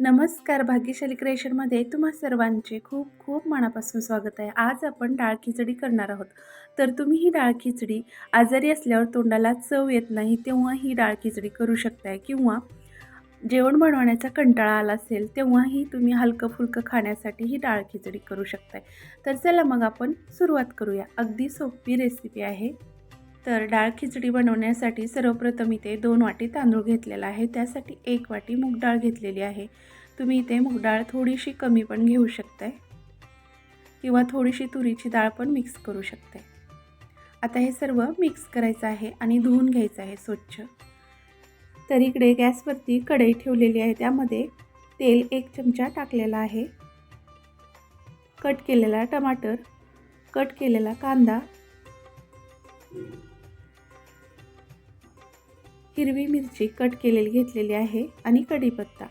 नमस्कार भाग्यशाली क्रिएशनमध्ये तुम्हा सर्वांचे खूप खूप मनापासून स्वागत आहे. आज आपण डाळ खिचडी करणार आहोत. तर तुम्ही ही डाळ खिचडी आजारी असल्यावर तोंडाला चव येत नाही तेव्हा ही डाळ खिचडी करू शकताय किंवा जेवण बनवण्याचा कंटाळा आला असेल तेव्हाही तुम्ही हलकं फुलकं खाण्यासाठी ही डाळ खिचडी करू शकताय. तर चला मग आपण सुरुवात करूया. अगदी सोपी रेसिपी आहे. तर डाळ खिचडी बनवण्यासाठी सर्वप्रथम इथे दोन वाटी तांदूळ घेतलेला आहे. त्यासाठी एक वाटी मूग डाळ घेतलेली आहे. तुम्ही इथे मूग डाळ थोडीशी कमी पण घेऊ शकताय किंवा थोडीशी तुरीची डाळ पण मिक्स करू शकताय. आता हे सर्व मिक्स करायचं आहे आणि धुवून घ्यायचं आहे स्वच्छ. तर इकडे गॅसवरती कढई ठेवलेली आहे. त्यामध्ये तेल एक चमचा टाकलेला आहे. कट केलेला टमाटर कट केलेला कांदा हिरवी मिरची कट केलेली घेतलेली आहे आणि कढीपत्ता.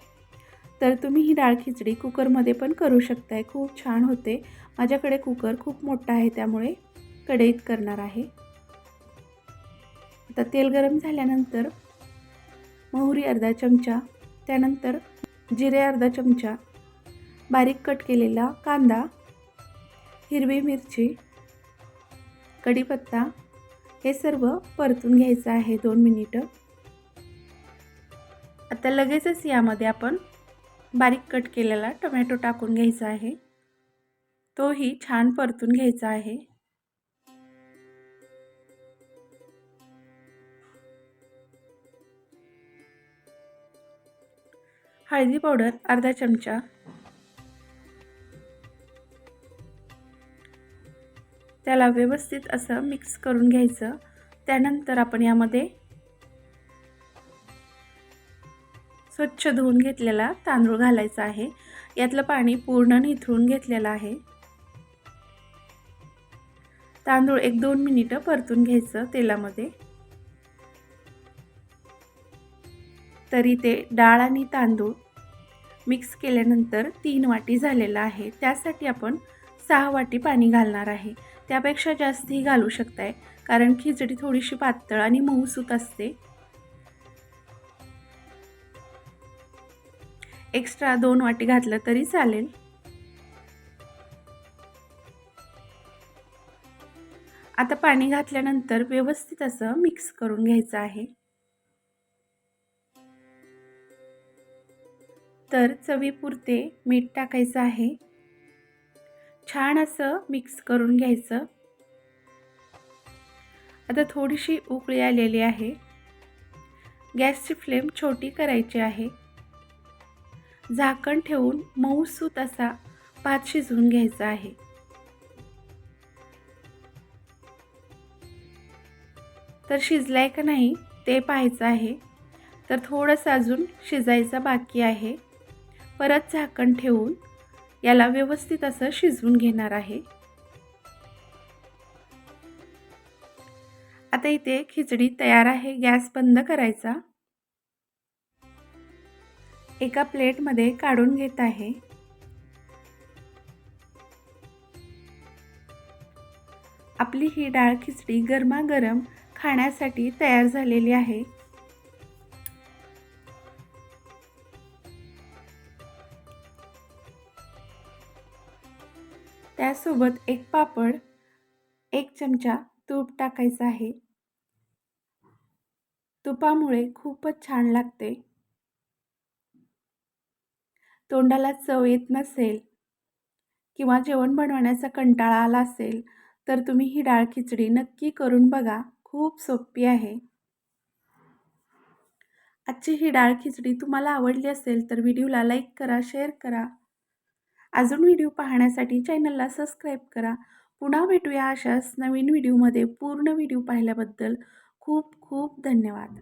तर तुम्ही ही डाळ खिचडी कुकरमध्ये पण करू शकताय. खूप छान होते. माझ्याकडे कुकर खूप मोठा आहे त्यामुळे कढईत करणार आहे. आता तेल गरम झाल्यानंतर मोहरी अर्धा चमचा त्यानंतर जिरे अर्धा चमचा बारीक कट केलेला कांदा हिरवी मिरची कढीपत्ता हे सर्व परतून घ्यायचं आहे दोन मिनिटं. आता लगेचच यामध्ये आपण बारीक कट केलेला टोमॅटो टाकून घ्यायचा आहे. तोही छान परतून घ्यायचा आहे. हळदी पावडर अर्धा चमचा. त्याला व्यवस्थित असं मिक्स करून घ्यायचं. त्यानंतर आपण यामध्ये स्वच्छ धुवून घेतलेला तांदूळ घालायचा आहे. यातलं पाणी पूर्ण निथळून घेतलेलं आहे. तांदूळ एक दोन मिनिटं परतून घ्यायचं तेलामध्ये. तरी ते डाळ आणि तांदूळ मिक्स केल्यानंतर तीन वाटी झालेला आहे. त्यासाठी आपण सहा वाटी पाणी घालणार आहे. त्यापेक्षा जास्तही घालू शकताय कारण खिचडी थोडीशी पातळ आणि मऊसूत असते. एक्स्ट्रा दोन वाटी घातलं तरी चालेल. आता पाणी घातल्यानंतर व्यवस्थित असं मिक्स करून घ्यायचं आहे. तर चवीपुरते मीठ टाकायचं आहे. छान असं मिक्स करून घ्यायचं. आता थोडीशी उकळी आलेली आहे. गॅसची फ्लेम छोटी करायची आहे. झाकण ठेवून मऊसूत असा भात शिजवून घ्यायचा आहे. तर शिजलाय का नाही ते पाहायचं आहे. तर थोडंसं अजून शिजायचं बाकी आहे. परत झाकण ठेवून याला व्यवस्थित असं शिजवून घेणार आहे. आता इथे खिचडी तयार आहे. गॅस बंद करायचा. एका प्लेटमध्ये काढून घेत आहे. आपली ही डाळ खिचडी गरमागरम खाण्यासाठी तयार झालेली आहे. त्यासोबत एक पापड एक चमचा तूप टाकायचं आहे. तुपामुळे खूपच छान लागते. तोंडाला चव येत नसेल किंवा जेवण बनवण्याचा कंटाळा आला असेल तर तुम्ही ही डाळ खिचडी नक्की करून बघा. खूप सोपी आहे. आजची ही डाळ खिचडी तुम्हाला आवडली असेल तर व्हिडिओला लाईक करा शेअर करा. अजून व्हिडिओ पाहण्यासाठी चॅनलला सबस्क्राईब करा. पुन्हा भेटूया अशाच नवीन व्हिडिओमध्ये. पूर्ण व्हिडिओ पाहिल्याबद्दल खूप खूप धन्यवाद.